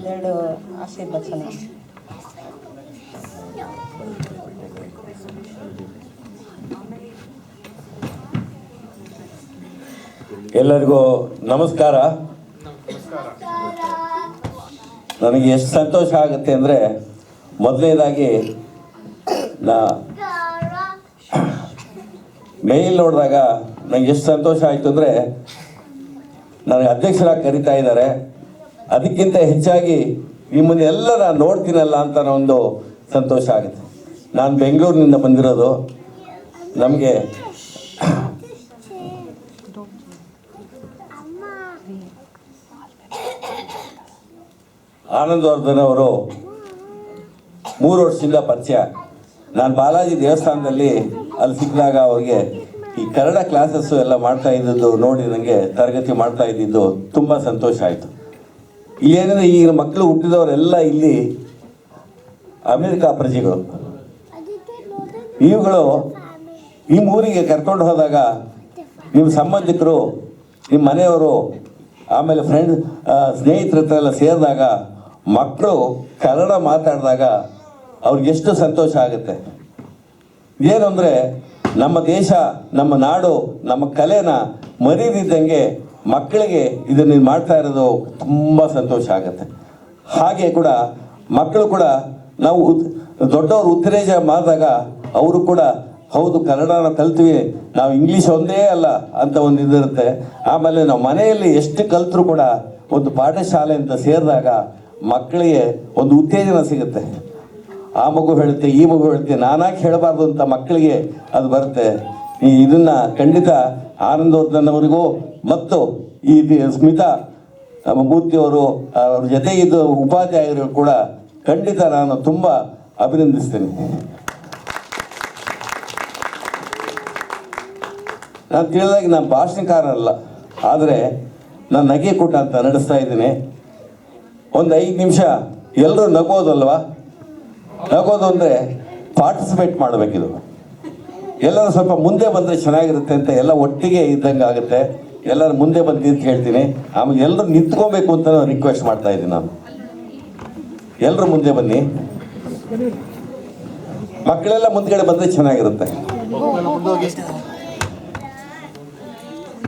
ಎರಡು ಆಶೀರ್ವಚನ ಎಲ್ಲರಿಗೂ ನಮಸ್ಕಾರ. ನನಗೆ ಎಷ್ಟು ಸಂತೋಷ ಆಗುತ್ತೆ ಅಂದರೆ ಮೊದಲನೇದಾಗಿ ನಾ ಮೇಲ್ ನೋಡಿದಾಗ ನನಗೆ ಎಷ್ಟು ಸಂತೋಷ ಆಯಿತು ಅಂದರೆ ನನಗೆ ಅಧ್ಯಕ್ಷರಾಗಿ ಕರಿತಾ ಇದ್ದಾರೆ. ಅದಕ್ಕಿಂತ ಹೆಚ್ಚಾಗಿ ನಿಮ್ಮನ್ನೆಲ್ಲ ನಾನು ನೋಡ್ತೀನಲ್ಲ ಅಂತ ಒಂದು ಸಂತೋಷ ಆಗುತ್ತೆ ನಾನು ಬೆಂಗಳೂರಿನಿಂದ ಬಂದಿರೋದು. ನಮಗೆ ಆನಂದವರ್ಧನ್ ಅವರು ಮೂರು ವರ್ಷದಿಂದ ಪರಿಚಯ. ನಾನು ಬಾಲಾಜಿ ದೇವಸ್ಥಾನದಲ್ಲಿ ಅಲ್ಲಿ ಸಿಕ್ಕಿದಾಗ ಅವ್ರಿಗೆ ಈ ಕನ್ನಡ ಕ್ಲಾಸಸ್ಸು ಎಲ್ಲ ಮಾಡ್ತಾ ಇದ್ದದ್ದು ನೋಡಿ ನನಗೆ ತರಗತಿ ಮಾಡ್ತಾ ಇದ್ದಿದ್ದು ತುಂಬ ಸಂತೋಷ ಆಯಿತು. ಇಲ್ಲೇನಂದ್ರೆ ಈಗಿನ ಮಕ್ಕಳು ಹುಟ್ಟಿದವರೆಲ್ಲ ಇಲ್ಲಿ ಅಮೆರಿಕ ಪ್ರಜೆಗಳು. ಇವುಗಳು ನಿಮ್ಮ ಊರಿಗೆ ಕರ್ಕೊಂಡು ಹೋದಾಗ ನಿಮ್ಮ ಸಂಬಂಧಿಕರು, ನಿಮ್ಮ ಮನೆಯವರು, ಆಮೇಲೆ ಫ್ರೆಂಡ್ ಸ್ನೇಹಿತರ ಹತ್ರ ಎಲ್ಲ ಸೇರಿದಾಗ ಮಕ್ಕಳು ಕನ್ನಡ ಮಾತಾಡಿದಾಗ ಅವ್ರಿಗೆ ಎಷ್ಟು ಸಂತೋಷ ಆಗುತ್ತೆ. ಏನು ನಮ್ಮ ದೇಶ, ನಮ್ಮ ನಾಡು, ನಮ್ಮ ಕಲೆನ ಮರೀದಿದ್ದಂಗೆ ಮಕ್ಕಳಿಗೆ ಇದನ್ನು ನೀನು ಮಾಡ್ತಾ ಇರೋದು ತುಂಬ ಸಂತೋಷ ಆಗುತ್ತೆ. ಹಾಗೆ ಕೂಡ ಮಕ್ಕಳು ಕೂಡ ನಾವು ದೊಡ್ಡವರು ಉತ್ತೇಜ ಮಾಡಿದಾಗ ಅವರು ಕೂಡ ಹೌದು ಕನ್ನಡನ ಕಲ್ತೀವಿ, ನಾವು ಇಂಗ್ಲೀಷ್ ಒಂದೇ ಅಲ್ಲ ಅಂತ ಒಂದು ಇದಿರುತ್ತೆ ಆಮೇಲೆ ನಾವು ಮನೆಯಲ್ಲಿ ಎಷ್ಟು ಕಲ್ತರೂ ಕೂಡ ಒಂದು ಪಾಠಶಾಲೆ ಅಂತ ಸೇರಿದಾಗ ಮಕ್ಕಳಿಗೆ ಒಂದು ಉತ್ತೇಜನ ಸಿಗುತ್ತೆ. ಆ ಮಗು ಹೇಳುತ್ತೆ, ಈ ಮಗು ಹೇಳುತ್ತೆ ನಾನಾಕೆ ಹೇಳಬಾರ್ದು ಅಂತ ಮಕ್ಕಳಿಗೆ ಅದು ಬರುತ್ತೆ. ಈ ಇದನ್ನ ಖಂಡಿತ ಆನಂದವರ್ಧನ್ ಅವರಿಗೂ ಮತ್ತು ಈ ಸ್ಮಿತಾ ಮೂರ್ತಿಯವರು, ಅವ್ರ ಇದ್ದ ಉಪಾಧ್ಯಾಯರು ಕೂಡ ಖಂಡಿತ ನಾನು ತುಂಬ ಅಭಿನಂದಿಸ್ತೇನೆ. ನಾನು ತಿಳಿದಾಗ ನಾನು ಭಾಷಣಕಾರ ಅಲ್ಲ ಆದರೆ ನಾನು ನಗೆ ಕೂಟ ಅಂತ ನಡೆಸ್ತಾ ಇದ್ದೀನಿ. ಒಂದು ಐದು ನಿಮಿಷ ಎಲ್ಲರೂ ನಗೋದಲ್ವಾ ನಗೋದು ಅಂದರೆ ಪಾರ್ಟಿಸಿಪೇಟ್ ಮಾಡಬೇಕಿದು. ಎಲ್ಲರೂ ಸ್ವಲ್ಪ ಮುಂದೆ ಬಂದರೆ ಚೆನ್ನಾಗಿರುತ್ತೆ ಅಂತ ಎಲ್ಲ ಒಟ್ಟಿಗೆ ಇದ್ದಂಗೆ ಆಗುತ್ತೆ. ಎಲ್ಲರೂ ಮುಂದೆ ಬಂದು ನಿಂತು ಹೇಳ್ತೀನಿ. ಆಮೇಲೆ ಎಲ್ಲರೂ ನಿಂತ್ಕೋಬೇಕು ಅಂತ ರಿಕ್ವೆಸ್ಟ್ ಮಾಡ್ತಾ ಇದ್ದೀನಿ ನಾನು. ಎಲ್ಲರೂ ಮುಂದೆ ಬನ್ನಿ. ಮಕ್ಕಳೆಲ್ಲ ಮುಂದ್ಗಡೆ ಬಂದರೆ ಚೆನ್ನಾಗಿರುತ್ತೆ.